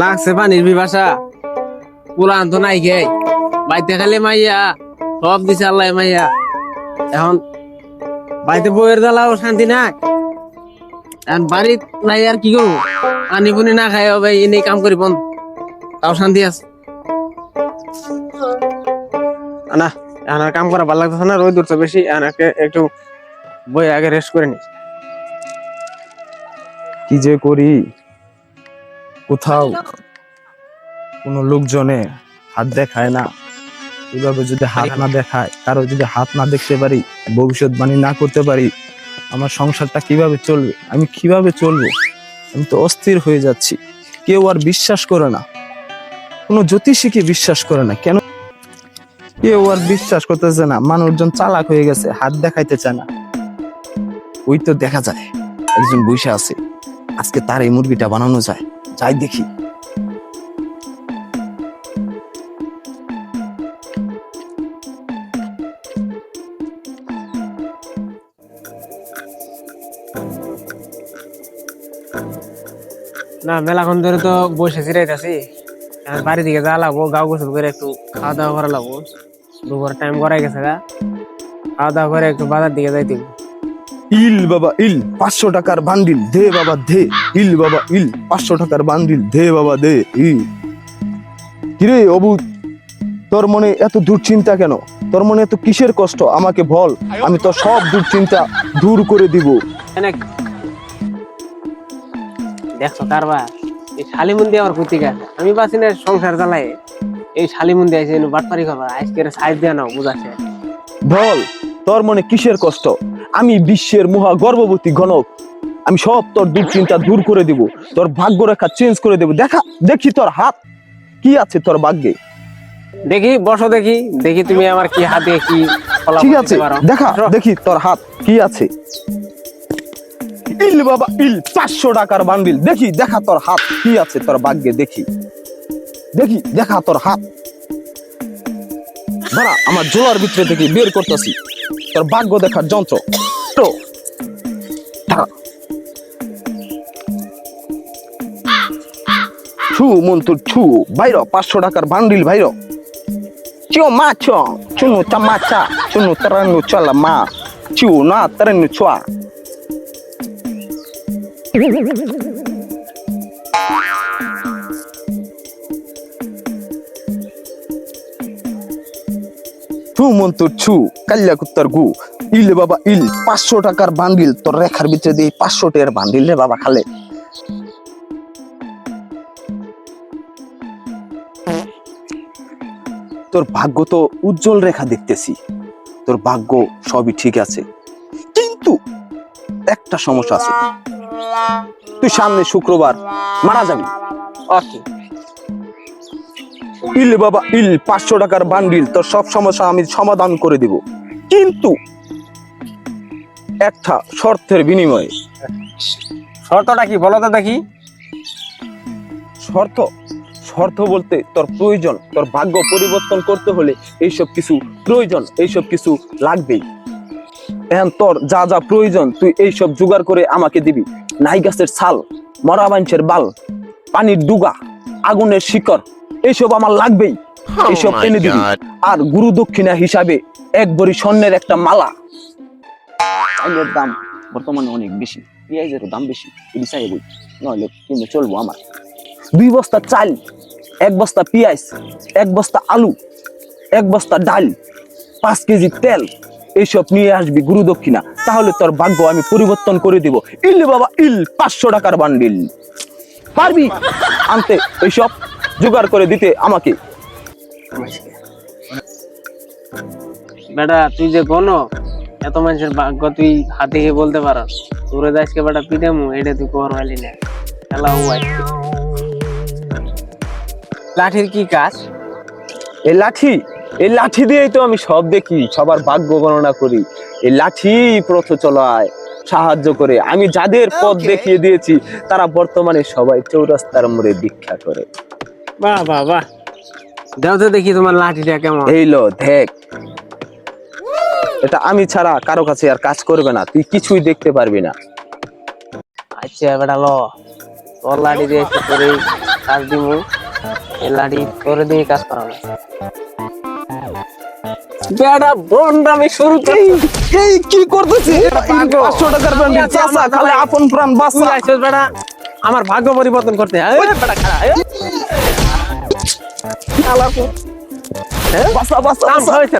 লাগছে পানির বিভাষা পুরান তো নাই গে। বাইতে খালি মাইয়া, সব দিছে আল্লাহ মাইয়া। এখন বাইতে বইয়ের দালাও শান্তি নাই। এখন বাড়িত নাই আর কি করব? পানি পুনি না খাই ভাই এনে কাম করি বন্ধ। তাও শান্তি আছে। না আর কাম করা ভালো লাগতেছে না, রোদ উঠছে বেশি একে- একটু বই আগে রেস্ট করে নি কি যে করি? কোথাও কোনো লোকজনে হাত দেখায় না। এভাবে যদি হাত না দেখায়, কারও যদি হাত না দেখতে পারি, ভবিষ্যৎবাণী না করতে পারি, আমার সংসারটা কীভাবে চলবে? আমি কীভাবে চলবো? আমি তো অস্থির হয়ে যাচ্ছি। কেউ আর বিশ্বাস করে না। কোনো জ্যোতিষীকে বিশ্বাস করে না? কেন কেউ আর বিশ্বাস করতেছে না, মানুষজন চালাক হয়ে গেছে, হাত দেখাইতে চায় না। ওই তো দেখা যায়, একজন বসে আছে, আজকে তার এই মুরগিটা বানানো যায়, যাই দেখি। না মেলাক্ষণ ধরে তো বসে চিরাইতেছি বাড়ি দিকে যা লাগবো গাও গোসল করে একটু খাওয়া দাওয়া করা লাগবো। দুপুর টাইম করাই গেছে গা। খাওয়া দাওয়া করে একটু বাজার দিকে যাইতে ইল বাবা ইল। পাঁচশো টাকার বান্ডিল দে বাবা দে। ইল বাবা ইল। পাঁচশো টাকার বান্ডিল দে বাবা দে। ইল। কিরে অবু তোর মনে এত দুশ্চিন্তা কেন? তোর মনে এত কিসের কষ্ট? আমাকে বল আমি তো সব দুশ্চিন্তা দূর করে দিব। দেখছ কারবার? শালিমন্দি আমার কুতিকা আমি বাসি না সংসার চালাই এই শালিমন্দি এনে বাটপারি করবা আজকের সাইজ দেয়া নাও বুঝাচ্ছে বল তোর মনে কিসের কষ্ট? আমি বিশ্বের মহা গর্ভবতী গণক আমি সব তোর দুশ্চিন্তা দূর করে দিব তোর ভাগ্য রেখা চেঞ্জ করে দেব। দেখা দেখি তোর হাত কি আছে তোর ভাগ্যে? দেখি বসো দেখি দেখি তুমি আমার কি হাতে কি ঠিক আছে দেখা। দেখি তোর হাত কি আছে। ইল বাবা ইল পাঁচশো টাকার বান্ডিল। দেখি দেখা তোর হাত কি আছে তোর ভাগ্যে দেখি। দেখি দেখা তোর হাত। দাঁড়া আমার জোয়ার ভিতরে থেকে বের করতেছি। তোর ভাগ্য দেখার যন্ত্র। তো। ছু মন্তুর ছু বাইর পাঁচশো টাকার বান্ডিল বাইর Ciu macho, cunu tamacha, cunu teranu chala ma, ciu na teranu chua. ছু মন্তর ছু কাল্লা কুত্তার গু ইল বাবা, ইল, পাঁচশো টাকার বান্ডিল, তোর রেখার ভিতরে দিয়ে পাঁচশো টাকার বান্ডিল রে বাবা খালে। তোর ভাগ্য তো উজ্জ্বল রেখা দেখতেছি। তোর ভাগ্য সবই ঠিক আছে। কিন্তু একটা সমস্যা আছে। তুই সামনে শুক্রবার মারা যাবি। ওকে। ইল বাবা ইল পাঁচশো টাকার বান্ডিল তোর সব সমস্যা আমি সমাধান করে দিব। কিন্তু একটা শর্তের বিনিময়ে। শর্তটা কি? বলো তো দেখি। শর্ত? শর্ত বলতে তোর প্রয়োজন তোর ভাগ্য পরিবর্তন করতে হলে এইসব কিছু প্রয়োজন এইসব কিছু লাগবেই। এখন তোর যা যা প্রয়োজন তুই এইসব জোগাড় করে আমাকে দিবি। নাই গাছের ছাল মরা মাংসের বাল পানির ডুগা। আগুনের শিকড়। এইসব আমার লাগবেই। এইসব এনে দিবি। আর গুরু দক্ষিণা হিসাবে এক ভরি স্বর্ণের একটা মালা। চাইলের দাম বর্তমানে অনেক বেশি। পেঁয়াজেরও দাম বেশি। এটি চাই বই নইলে কিন্তু চলবো আমার। দুই বস্তা চাল এক বস্তা পেঁয়াজ এক বস্তা আলু এক বস্তা ডাল পাঁচ কেজি তেল। এইসব নিয়ে আসবি গুরু দক্ষিণা। তাহলে তোর ভাগ্য আমি পরিবর্তন করে দিব। ইল বাবা ইল পাঁচশো টাকার বান্ডিল। পারবি? আনতে এইসব জোগাড় করে দিতে আমাকে। বেটা তুই যে গণ এত মানুষের ভাগ্য তুই হাতে গিয়ে বলতে পারো তোরে আজকে বেটা পিটে মু এটা তুই কর পাইলি না। খেলা লাঠির কি কাজ? এই লাঠি এই লাঠি দিয়েই তো আমি সব দেখি সবার ভাগ্য গণনা করি। এই লাঠি পথ চলায়। সাহায্য করে। আমি যাদের পথ দেখিয়ে দিয়েছি তারা বর্তমানে সবাই চৌরাস্তার মোড়ে দীক্ষা করে। বাহ বাহ বাহ। দাও তো দেখি তোমার লাঠিটা কেমন। এই লো দেখ। এটা আমি ছাড়া কারও কাছে আর কাজ করবে না। তুই কিছুই দেখতে পারবি না। আচ্ছা বেটা ল তোর লাঠি দিয়ে একটু করে কাজ দিব এই লাঠি করে দিয়ে কাজ করাবো। বেটা বন্ড আমি শুরুতেই এই কি করতেছি পাঁচশো টাকার বন্ড চাচা খালে আপন প্রাণ বাঁচতে বাঁচা বেড়া আমার ভাগ্য পরিবর্তন করতে। বেটা খারাপ বাসা বাঁচা। হয়েছে।